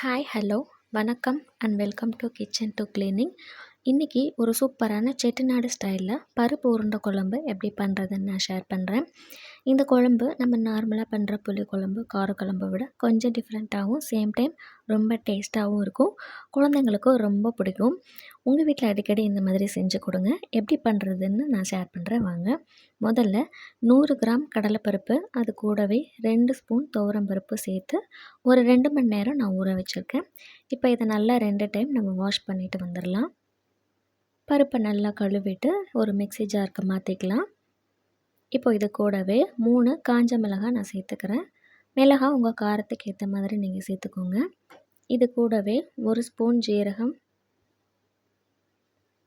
Hi hello வணக்கம் and welcome to kitchen to cleaning இன்றைக்கி ஒரு சூப்பரான செட்டிநாடு ஸ்டைலில் பருப்பு உருண்டை குழம்பு எப்படி பண்ணுறதுன்னு நான் ஷேர் பண்ணுறேன் இந்த குழம்பு நம்ம நார்மலாக பண்ணுற புளி குழம்பு காரக்குழம்பை விட கொஞ்சம் டிஃப்ரெண்ட்டாகவும் சேம் டைம் ரொம்ப டேஸ்ட்டாகவும் இருக்கும். குழந்தைங்களுக்கும் ரொம்ப பிடிக்கும். உங்கள் வீட்டில் அடிக்கடி இந்த மாதிரி செஞ்சு கொடுங்க. எப்படி பண்ணுறதுன்னு நான் ஷேர் பண்ணுறேன் வாங்க. முதல்ல நூறு கிராம் கடலைப்பருப்பு அது கூடவே ரெண்டு ஸ்பூன் துவரம்பருப்பு சேர்த்து ஒரு ரெண்டு மணி நேரம் நான் ஊற வச்சுருக்கேன். இப்போ இதை நல்லா ரெண்டு டைம் நம்ம வாஷ் பண்ணிவிட்டு வந்துடலாம். பருப்பை நல்லா கழுவிட்டு ஒரு மிக்சி ஜாருக்கு மாற்றிக்கலாம் இப்போ இது கூடவே மூணு காஞ்ச மிளகாய் நான் சேர்த்துக்கிறேன். மிளகாய் உங்கள் காரத்துக்கு ஏற்ற மாதிரி நீங்கள் சேர்த்துக்கோங்க. இது கூடவே ஒரு ஸ்பூன் ஜீரகம்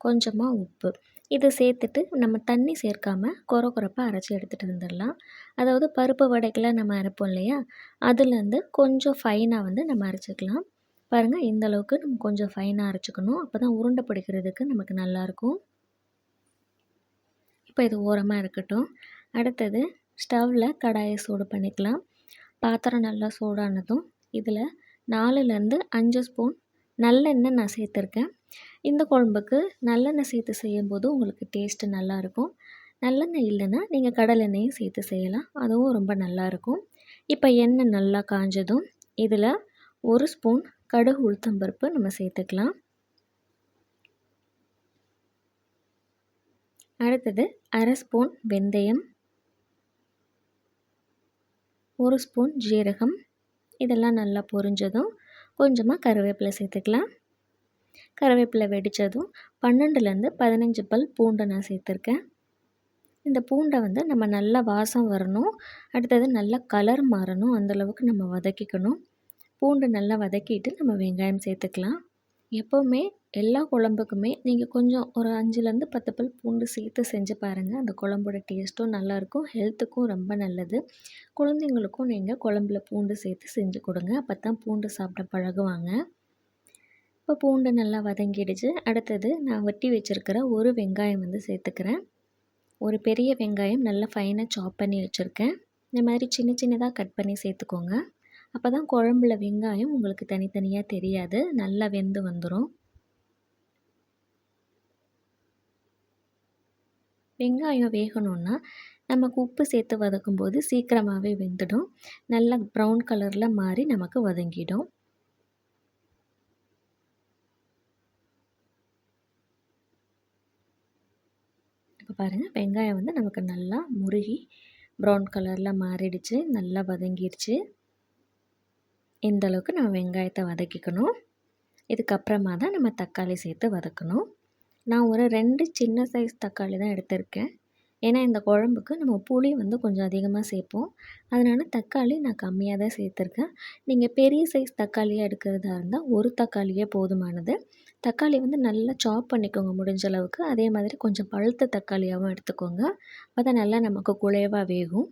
கொஞ்சமாக உப்பு. இது சேர்த்துட்டு நம்ம தண்ணி சேர்க்காமல் குற குறப்பாக அரைச்சி எடுத்துகிட்டு வந்துடலாம். அதாவது பருப்பு வடைக்கெல்லாம் நம்ம அரைப்போம் இல்லையா? அதுலேருந்து கொஞ்சம் ஃபைனாக வந்து நம்ம அரைச்சிக்கலாம். பாருங்கள் இந்த அளவுக்கு நம்ம கொஞ்சம் ஃபைனாக அரைச்சிக்கணும். அப்போ தான் உருண்டை பிடிக்கிறதுக்கு நமக்கு நல்லாயிருக்கும் இப்போ இது ஓரமாக இருக்கட்டும். அடுத்தது ஸ்டவ்வில் கடாயை சூடு பண்ணிக்கலாம். பாத்திரம் நல்லா சூடானதும் இதில் நாலுலேருந்து அஞ்சு ஸ்பூன் நல்லெண்ணெய் நான் சேர்த்துருக்கேன். இந்த குழம்புக்கு நல்லெண்ணெய் சேர்த்து செய்யும்போது உங்களுக்கு டேஸ்ட்டு நல்லாயிருக்கும். நல்லெண்ணெய் இல்லைன்னா நீங்கள் கடலெண்ணெயும் சேர்த்து செய்யலாம். அதுவும் ரொம்ப நல்லாயிருக்கும். இப்போ எண்ணெய் நல்லா காஞ்சதும் இதில் ஒரு ஸ்பூன் கடுகு உளுத்தம்பருப்பு நம்ம சேர்த்துக்கலாம். அடுத்தது அரை ஸ்பூன் வெந்தயம். ஒரு ஸ்பூன் ஜீரகம். இதெல்லாம் நல்லா பொரிஞ்சதும் கொஞ்சமாக கருவேப்பிலை சேர்த்துக்கலாம். கருவேப்பிலை வெடித்ததும் பன்னெண்டுலேருந்து பதினஞ்சு பல் பூண்டை நான் சேர்த்துருக்கேன். இந்த பூண்டை வந்து நம்ம நல்லா வாசம் வரணும். அடுத்தது நல்லா கலர் மாறணும். அந்தளவுக்கு நம்ம வதக்கிக்கணும். பூண்டு நல்லா வதக்கிட்டு நம்ம வெங்காயம் சேர்த்துக்கலாம். எப்போவுமே எல்லா குழம்புக்குமே நீங்கள் கொஞ்சம் ஒரு அஞ்சுலேருந்து பத்து பல் பூண்டு சேர்த்து செஞ்சு பாருங்கள் அந்த குழம்போட டேஸ்ட்டும் நல்லாயிருக்கும். ஹெல்த்துக்கும் ரொம்ப நல்லது. குழந்தைங்களுக்கும் நீங்கள் குழம்புல பூண்டு சேர்த்து செஞ்சு கொடுங்க. அப்போ தான் பூண்டு சாப்பிட பழகுவாங்க. இப்போ பூண்டு நல்லா வதங்கிடுச்சு. அடுத்தது நான் வெட்டி வச்சுருக்கிற ஒரு வெங்காயம் வந்து சேர்த்துக்கிறேன். ஒரு பெரிய வெங்காயம் நல்லா ஃபைனாக சாப் பண்ணி வச்சுருக்கேன். இந்த மாதிரி சின்ன சின்னதாக கட் பண்ணி சேர்த்துக்கோங்க. அப்போ தான் குழம்புல வெங்காயம் உங்களுக்கு தனித்தனியாக தெரியாது. நல்லா வெந்து வந்துடும் வெங்காயம் வேகணுன்னா நமக்கு உப்பு சேர்த்து வதக்கும்போது சீக்கிரமாகவே வெந்துடும். நல்லா ப்ரௌன் கலரில் மாறி நமக்கு வதங்கிடும். இப்போ பாருங்கள் வெங்காயம் வந்து நமக்கு நல்லா முருகி ப்ரௌன் கலரில் மாறிடுச்சு. நல்லா வதங்கிடுச்சு இந்த அளவுக்கு நம்ம வெங்காயத்தை வதக்கிக்கணும். இதுக்கப்புறமா தான் நம்ம தக்காளி சேர்த்து வதக்கணும். நான் ஒரு ரெண்டு சின்ன சைஸ் தக்காளி தான் எடுத்திருக்கேன். ஏன்னா இந்த குழம்புக்கு நம்ம புளி வந்து கொஞ்சம் அதிகமாக சேர்ப்போம். அதனால் தக்காளி நான் கம்மியாக தான் சேர்த்துருக்கேன். நீங்கள் பெரிய சைஸ் தக்காளியாக எடுக்கிறதா இருந்தால் ஒரு தக்காளியே போதுமானது. தக்காளி வந்து நல்லா சாப் பண்ணிக்கோங்க முடிஞ்ச அளவுக்கு. அதே மாதிரி கொஞ்சம் பழுத்த தக்காளியாகவும் எடுத்துக்கோங்க. அப்போ தான் நல்லா நமக்கு குழைவாக வேகும்.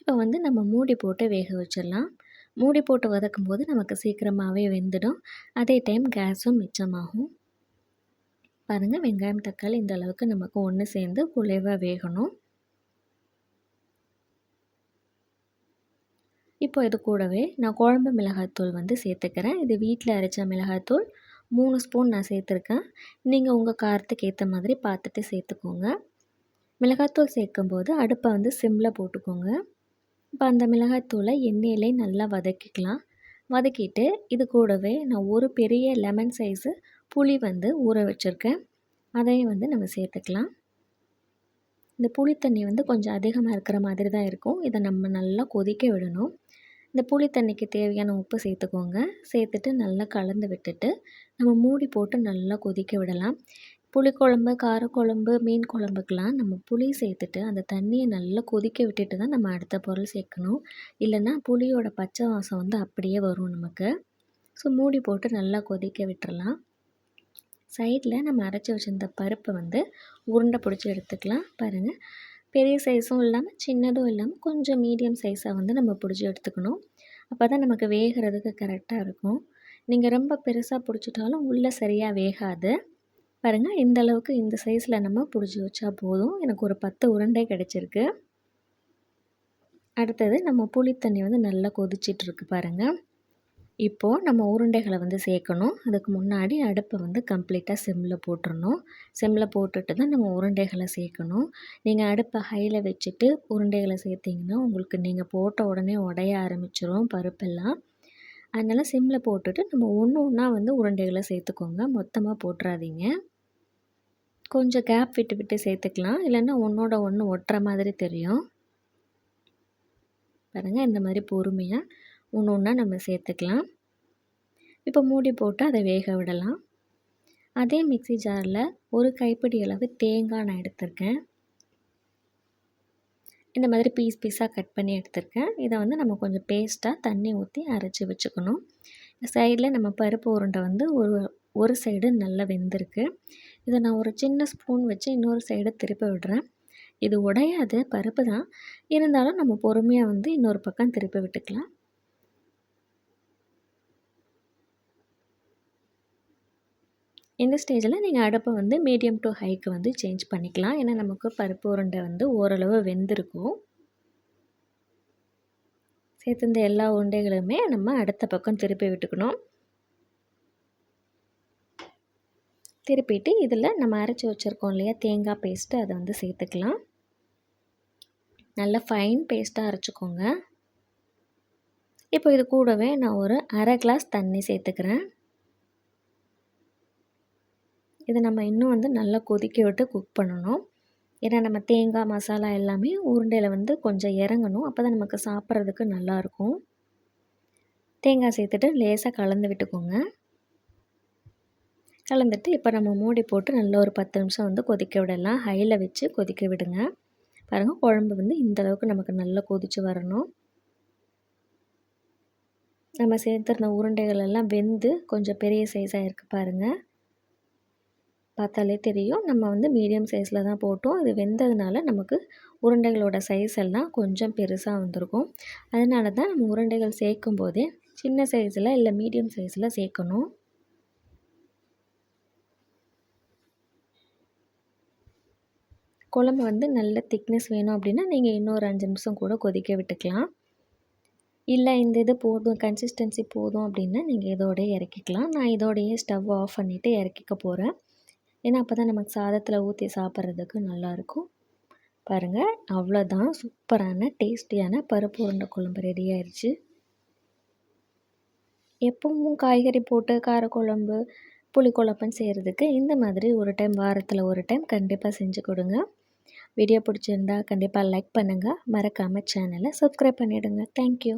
இப்போ வந்து நம்ம மூடி போட்டு வேக வச்சிடலாம். மூடி போட்டு வதக்கும் போது நமக்கு சீக்கிரமாகவே வெந்துடும். அதே டைம் கேஸும் மிச்சமாகும். பாருங்கள் வெங்காயம் தக்காளி இந்த அளவுக்கு நமக்கு ஒன்று சேர்ந்து குலைவாக வேகணும். இப்போ இது கூடவே நான் குழம்பு மிளகாய்த்தூள் வந்து சேர்த்துக்கிறேன். இது வீட்டில் அரைச்ச மிளகாய்த்தூள் மூணு ஸ்பூன் நான் சேர்த்துருக்கேன். நீங்கள் உங்கள் காரத்துக்கு ஏற்ற மாதிரி பார்த்துட்டு சேர்த்துக்கோங்க. மிளகாய்த்தூள் சேர்க்கும்போது அடுப்பை வந்து சிம்மில் போட்டுக்கோங்க. இப்போ அந்த மிளகாய்த்தூளை எண்ணெயிலே நல்லா வதக்கிக்கலாம். வதக்கிட்டு இது கூடவே நான் ஒரு பெரிய லெமன் சைஸு புளி வந்து ஊற வச்சுருக்கேன். அதையும் வந்து நம்ம சேர்த்துக்கலாம். இந்த புளி தண்ணி வந்து கொஞ்சம் அதிகமாக இருக்கிற மாதிரி தான் இருக்கும். இதை நம்ம நல்லா கொதிக்க விடணும். இந்த புளி தண்ணிக்கு தேவையான உப்பு சேர்த்துக்கோங்க. சேர்த்துட்டு நல்லா கலந்து விட்டுட்டு நம்ம மூடி போட்டு நல்லா கொதிக்க விடலாம். புளிக்குழம்பு காரக்குழம்பு மீன் குழம்புக்கெலாம் நம்ம புளி சேர்த்துட்டு அந்த தண்ணியை நல்லா கொதிக்க விட்டுட்டு தான் நம்ம அடுத்த பொருள் சேர்க்கணும். இல்லைன்னா புளியோட பச்சை வாசம் வந்து அப்படியே வரும் நமக்கு. ஸோ மூடி போட்டு நல்லா கொதிக்க விட்டுறலாம். சைடில் நம்ம அரைச்சி வச்சுருந்த பருப்பை வந்து உருண்டை பிடிச்சி எடுத்துக்கலாம் பாருங்கள் பெரிய சைஸும் இல்லாமல் சின்னதும் இல்லாமல் கொஞ்சம் மீடியம் சைஸாக வந்து நம்ம பிடிச்சி எடுத்துக்கணும். அப்போ தான் நமக்கு வேகிறதுக்கு கரெக்டாக இருக்கும். நீங்கள் ரொம்ப பெருசாக பிடிச்சிட்டாலும் உள்ளே சரியாக வேகாது. பாருங்கள் இந்த அளவுக்கு இந்த சைஸில் நம்ம பிடிச்சி வச்சா போதும். எனக்கு ஒரு பத்து உருண்டை கிடச்சிருக்கு. அடுத்தது நம்ம புளித்தண்ணி வந்து நல்லா கொதிச்சிட்ருக்கு பாருங்கள் இப்போது நம்ம உருண்டைகளை வந்து சேர்க்கணும். அதுக்கு முன்னாடி அடுப்பை வந்து கம்ப்ளீட்டாக சிம்மில் போட்டுடணும் சிம்மில் போட்டுட்டு தான் நம்ம உருண்டைகளை சேர்க்கணும். நீங்கள் அடுப்பை ஹையில் வச்சுட்டு உருண்டைகளை சேர்த்திங்கன்னா உங்களுக்கு நீங்கள் போட்ட உடனே உடைய ஆரம்பிச்சிரும் பருப்பெல்லாம். அதனால் சிம்மில் போட்டுட்டு நம்ம ஒன்று ஒன்றா வந்து உருண்டைகளை சேர்த்துக்கோங்க. மொத்தமாக போட்டுறாதீங்க. கொஞ்சம் கேப் விட்டு விட்டு சேர்த்துக்கலாம். இல்லைன்னா ஒன்றோட ஒன்று ஒட்டுற மாதிரி தெரியும். பாருங்கள் இந்த மாதிரி பொறுமையாக ஒன்று ஒன்றா நம்ம சேர்த்துக்கலாம். இப்போ மூடி போட்டு அதை வேக விடலாம். அதே மிக்சி ஜாரில் ஒரு கைப்பிடி அளவு தேங்காய் நான் எடுத்திருக்கேன். இந்த மாதிரி பீஸ் பீஸாக கட் பண்ணி எடுத்திருக்கேன். இதை வந்து நம்ம கொஞ்சம் பேஸ்ட்டாக தண்ணி ஊற்றி அரைச்சி வச்சுக்கணும். சைடில் நம்ம பருப்பு உருண்டை வந்து ஒரு ஒரு சைடு நல்லா வெந்திருக்கு. இதை நான் ஒரு சின்ன ஸ்பூன் வச்சு இன்னொரு சைடு திருப்பி விடுறேன். இது உடையாது பருப்பு தான். இருந்தாலும் நம்ம பொறுமையாக வந்து இன்னொரு பக்கம் திருப்பி விட்டுக்கலாம். இந்த ஸ்டேஜில் நீங்கள் அடுப்பை வந்து மீடியம் டு ஹைக்கு வந்து சேஞ்ச் பண்ணிக்கலாம். ஏன்னா நமக்கு பருப்பு உருண்டை வந்து ஓரளவு வெந்திருக்கும். சேர்த்து இந்த எல்லா உருண்டைகளுமே நம்ம அடுத்த பக்கம் திருப்பி விட்டுக்கணும். திருப்பிட்டு இதில் நம்ம அரைச்சி வச்சுருக்கோம் இல்லையா தேங்காய் பேஸ்ட்டு அதை வந்து சேர்த்துக்கலாம். நல்லா ஃபைன் பேஸ்ட்டாக அரைச்சிக்கோங்க. இப்போ இது கூடவே நான் ஒரு அரை கிளாஸ் தண்ணி சேர்த்துக்கிறேன். இதை நம்ம இன்னும் வந்து நல்லா கொதிக்க விட்டு குக் பண்ணணும். ஏன்னா நம்ம தேங்காய் மசாலா எல்லாமே உருண்டையில் வந்து கொஞ்சம் இறங்கணும். அப்போ தான் நமக்கு சாப்பிட்றதுக்கு நல்லாயிருக்கும் தேங்காய் சேர்த்துட்டு லேசாக கலந்து விட்டுக்கோங்க. கலந்துட்டு இப்போ நம்ம மூடி போட்டு நல்ல ஒரு பத்து நிமிஷம் வந்து கொதிக்க விடலாம். ஹையில் வச்சு கொதிக்க விடுங்க. பாருங்கள் குழம்பு வந்து இந்தளவுக்கு நமக்கு நல்லா கொதித்து வரணும். நம்ம சேர்த்துருந்த உருண்டைகள் எல்லாம் வெந்து கொஞ்சம் பெரிய சைஸாக இருக்குது பாருங்கள் பார்த்தாலே தெரியும். நம்ம வந்து மீடியம் சைஸில் தான் போட்டோம். அது வெந்ததுனால நமக்கு உருண்டைகளோட சைஸ் எல்லாம் கொஞ்சம் பெருசாக வந்திருக்கும். அதனால தான் நம்ம உருண்டைகள் சேர்க்கும் போதே சின்ன சைஸில் இல்லை மீடியம் சைஸில் சேர்க்கணும். குழம்பு வந்து நல்ல திக்னஸ் வேணும் அப்படின்னா நீங்கள் இன்னொரு அஞ்சு நிமிஷம் கூட கொதிக்க விட்டுக்கலாம். இல்லை இந்த இது போதும் கன்சிஸ்டன்சி போதும் அப்படின்னா நீங்கள் இதோடய இறக்கிக்கலாம். நான் இதோடையே ஸ்டவ் ஆஃப் பண்ணிவிட்டு இறக்கிக்க போகிறேன் ஏன்னா அப்போ தான் நமக்கு சாதத்தில் ஊற்றி சாப்பிட்றதுக்கு நல்லாயிருக்கும். பாருங்கள் அவ்வளோதான் சூப்பரான டேஸ்டியான பருப்பு உருண்டை குழம்பு ரெடி ஆயிடுச்சு எப்பவும் காய்கறி போட்டு காரக்குழம்பு புளிக்குழம்புன்னு செய்கிறதுக்கு இந்த மாதிரி ஒரு டைம் வாரத்தில் ஒரு டைம் கண்டிப்பாக செஞ்சு கொடுங்க. வீடியோ பிடிச்சிருந்தா கண்டிப்பாக லைக் பண்ணுங்கள் மறக்காமல் சேனலை சப்ஸ்கிரைப் பண்ணிவிடுங்க தேங்க்யூ